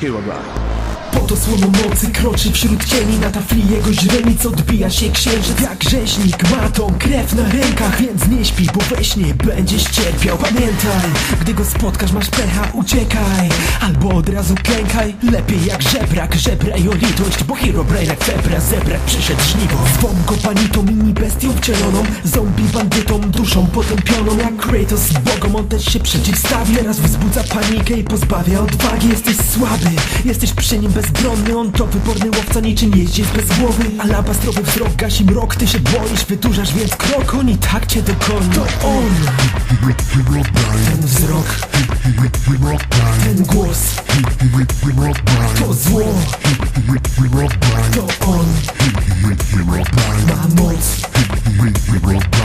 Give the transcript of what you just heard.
Herobrine. Pod osłoną mocy kroczy wśród cieni Na tafli jego źrenic. Odbija się księżyc Jak rzeźnik. Ma tą krew na rękach Więc nie śpi, bo we śnie będziesz cierpiał. Pamiętaj, gdy go spotkasz masz pecha Uciekaj, albo od razu klękaj. Lepiej jak żebrak, żebraj o litość Bo Herobrine jak febra, zebrak przyszedł żniwo. Zwą go panitą, wcieloną Zombie bandytą, duszą potępioną. Jak Kratos Bogom, on też się przeciwstawi Teraz wzbudza panikę i pozbawia odwagi. Jesteś słaby, jesteś przy nim bezbronny. On to wyborny łowca, niczym jeździec bez głowy. Alabastrowy wzrok gasi mrok, ty się boisz Wydłużasz więc krok, on i tak cię dokoni To on, ten wzrok, ten głos To zło, to on Break.